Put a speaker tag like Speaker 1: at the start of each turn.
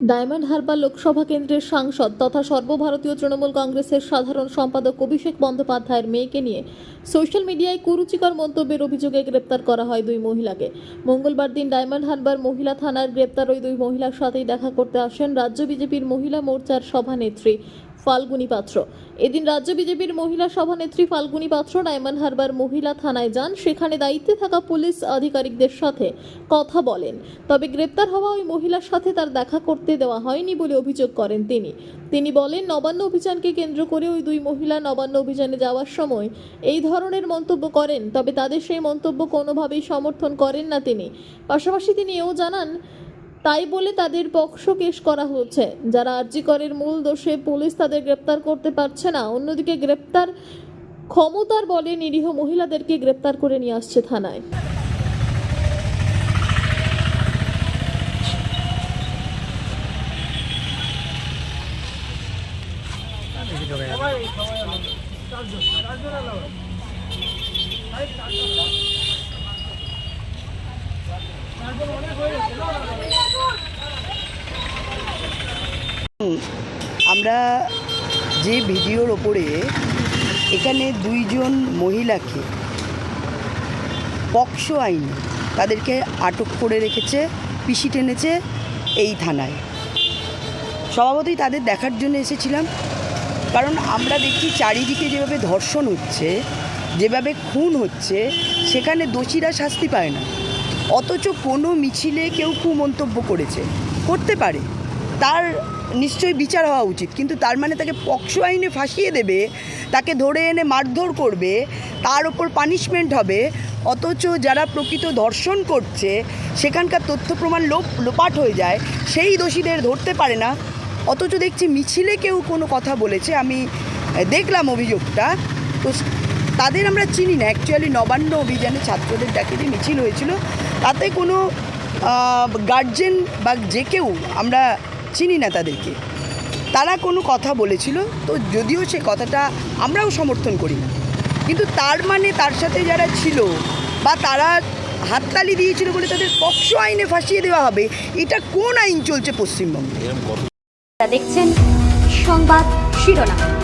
Speaker 1: Diamond Harbour Lok Sabha কেন্দ্রের সাংসদ তথা সর্বভারতীয় তৃণমূল কংগ্রেসের সাধারণ সম্পাদক অভিষেক বন্দ্যোপাধ্যায়ের মেয়েকে নিয়ে সোশ্যাল মিডিয়ায় কুরুচিকর মন্তব্যের অভিযোগে গ্রেপ্তার করা হয় দুই মহিলাকে। মঙ্গলবার দিন ডায়মন্ড হারবার মহিলা থানার গ্রেপ্তার ওই দুই মহিলার সাথেই দেখা করতে আসেন রাজ্য বিজেপির মহিলা মোর্চার সভানেত্রী ফাল্গুনী পাত্র। এদিন রাজ্য বিজেপির মহিলা সভানেত্রী ফাল্গুনী পাত্র ডায়মন্ড হারবার মহিলা থানায় যান। সেখানে দায়িত্বে থাকা পুলিশ আধিকারিকদের সাথে কথা বলেন। তবে গ্রেপ্তার হওয়া ওই মহিলার সাথে তার দেখা করতে দেওয়া হয়নি বলে অভিযোগ করেন তিনি। তিনি বলেন, নবান্ন অভিযানকে কেন্দ্র করে ওই দুই মহিলা নবান্ন অভিযানে যাওয়ার সময় এই ধরনের মন্তব্য করেন, তবে তাদের সেই মন্তব্য কোনোভাবেই সমর্থন করেন না তিনি। পাশাপাশি তিনি এও জানান তাই বলে তাদের পক্ষ কেস করা হচ্ছে যারা আরজিকরের মূল দোষে পুলিশ তাদের গ্রেপ্তার করতে পারছে না। অন্যদিকে গ্রেপ্তার ক্ষমতার বলে নিরীহ মহিলাদেরকে গ্রেপ্তার করে নিয়ে আসছে থানায়।
Speaker 2: আমরা যে ভিডিওর ওপরে এখানে দুইজন মহিলাকে পক্সো আইনে তাদেরকে আটক করে রেখেছে পিসি টেনেছে এই থানায়। স্বভাবতই তাদের দেখার জন্য এসেছিলাম, কারণ আমরা দেখছি চারিদিকে যেভাবে ধর্ষণ হচ্ছে, যেভাবে খুন হচ্ছে, সেখানে দোষীরা শাস্তি পায় না। অথচ কোনো মিছিলে কেউ কুমন্তব্য করেছে, করতে পারে। তার নিশ্চয়ই বিচার হওয়া উচিত। কিন্তু তার মানে তাকে পক্সো আইনে ফাঁসিয়ে দেবে, তাকে ধরে এনে মারধর করবে, তার ওপর পানিশমেন্ট হবে, অথচ যারা প্রকৃত ধর্ষণ করছে, সেখানকার তথ্য প্রমাণ লোপ, লোপাট হয়ে যায়, সেই দোষীদের ধরতে পারে না। অথচ দেখছি মিছিলে কেউ কোনো কথা বলেছে। আমি দেখলাম অভিযোগটা। তো তাদের আমরা চিনি না। অ্যাকচুয়ালি নবান্ন অভিযানে ছাত্রদের ডাকে যে মিছিল হয়েছিল, তাতে কোনো গার্জেন বা যে কেউ আমরা চিনি না তাদেরকে। তারা কোনো কথা বলেছিল, তো যদিও সে কথাটা আমরাও সমর্থন করি না। কিন্তু তার মানে তার সাথে যারা ছিল বা তারা হাততালি দিয়েছিল বলে তাদের পক্ষ আইনে ফাঁসিয়ে দেওয়া হবে, এটা কোন আইন চলছে পশ্চিমবঙ্গে?
Speaker 3: দেখছেন সংবাদ শিরোনাম।